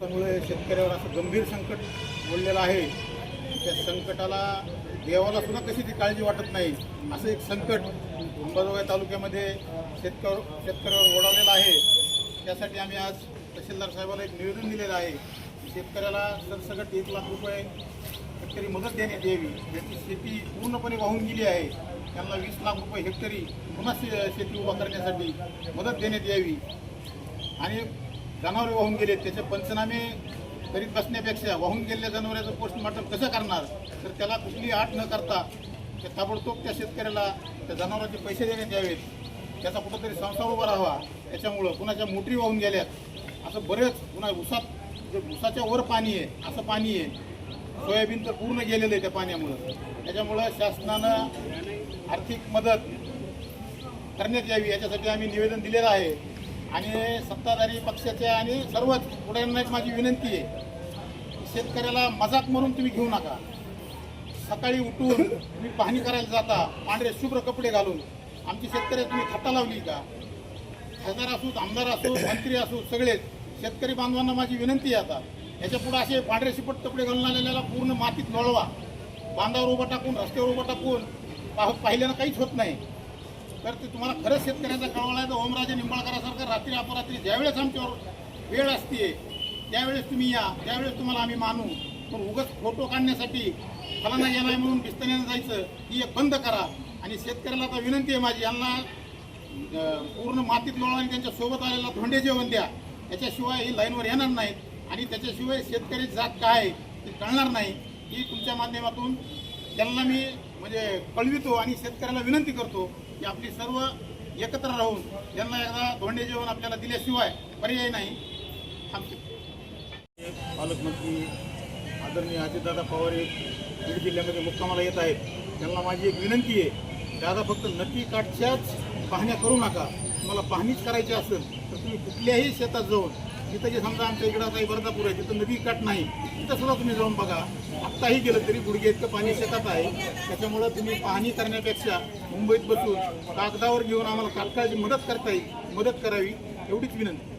त्यामुळे शेतकऱ्यावर असं गंभीर संकट बोललेलं आहे. त्या संकटाला देवाला सुद्धा कशी ती काळजी वाटत नाही असं एक संकट अंबाजोगाई तालुक्यामध्ये शेतकर शेतकऱ्यावर ओढावलेलं आहे. त्यासाठी आम्ही आज तहसीलदार साहेबाला एक निवेदन दिलेलं आहे शेतकऱ्याला सरसकट एक लाख रुपये हेक्टरी मदत देण्यात यावी. ज्याची शेती पूर्णपणे वाहून गेली आहे त्यांना वीस लाख रुपये हेक्टरी पुन्हा शे- शेती उभा करण्यासाठी मदत देण्यात यावी. आणि जनावरे वाहून गेले त्याचे पंचनामे करीत बसण्यापेक्षा वाहून गेलेल्या जनावरांचं पोस्टमॉर्टम कसं करणार? तर त्याला कुठली आठ न करता ते ताबडतोब त्या शेतकऱ्याला त्या जनावरांचे पैसे देण्यात यावेत. त्याचा कुठंतरी संसार उभा राहावा. त्याच्यामुळं कुणाच्या मोटरी वाहून गेल्यात असं बरेच कुणा उसात जे उसाच्या वर पाणी आहे असं पाणी आहे. सोयाबीन तर पूर्ण गेलेलं आहे त्या पाण्यामुळं. त्याच्यामुळं शासनानं आर्थिक मदत करण्यात यावी याच्यासाठी आम्ही निवेदन दिलेलं आहे. आणि सत्ताधारी पक्षाच्या आणि सर्वच पुढ्यांना एक माझी विनंती आहे. शेतकऱ्याला मजाक म्हणून तुम्ही घेऊ नका. सकाळी उठून तुम्ही पाहणी करायला जाता पांढरे शुभ्र कपडे घालून. आमची शेतकरी तुम्ही खट्टा लावली का? खासदार असोत आमदार असो मंत्री असो सगळेच. शेतकरी बांधवांना माझी विनंती आहे आता. याच्यापुढे असे पांढरे शिपट कपडे घालून आलेल्याला पूर्ण मातीत लोळवा बांधावर उभं टाकून रस्त्यावर उभं टाकून पाहिल्यानं काहीच होत नाही. तर ते तुम्हाला खरंच शेतकऱ्याचा कळवला आहे. तर ओमराजे निंबाळकरासारखं रात्री अपरात्री ज्यावेळेस आमच्यावर वेळ असते त्यावेळेस तुम्ही या त्यावेळेस तुम्हाला आम्ही मानू. पण उगाच फोटो काढण्यासाठी फलाना येणार म्हणून बिस्तण्यानं जायचं ही एक बंद करा. आणि शेतकऱ्याला आता विनंती आहे माझी यांना पूर्ण मातीत लोळा आणि त्यांच्यासोबत आलेला धोंडे जेवण द्या. त्याच्याशिवाय ही लाईनवर येणार नाहीत आणि त्याच्याशिवाय शेतकरी जात काय आहे ते कळणार नाही. ही तुमच्या माध्यमातून त्यांना मी म्हणजे कळवितो आणि शेतकऱ्याला विनंती करतो की आपली सर्व एकत्र राहून यांना एकदा धोंडे जेवण आपल्याला दिल्याशिवाय पर्याय नाही. थांबतो पालकमंत्री आदरणीय अजितदादा पवार हे बीड जिल्ह्यामध्ये मुक्कामाला येत आहेत. त्यांना माझी एक विनंती आहे दादा फक्त नदी काठच्याच पाहण्या करू नका. तुम्हाला पाहणीच करायची असेल तर तुम्ही कुठल्याही शेतात जाऊन इथं जे समजा आमच्या इकडं काही बर्दापूर आहे तिथं नदी काठ नाही तिथं सुद्धा तुम्ही जाऊन बघा. आत्ताही गेलं तरी गुडघे इतकं पाणी शेतात आहे. त्याच्यामुळं तुम्ही पाहणी करण्यापेक्षा मुंबईत बसून कागदावर घेऊन आम्हाला तात्काळची मदत करता येईल मदत करावी एवढीच विनंती.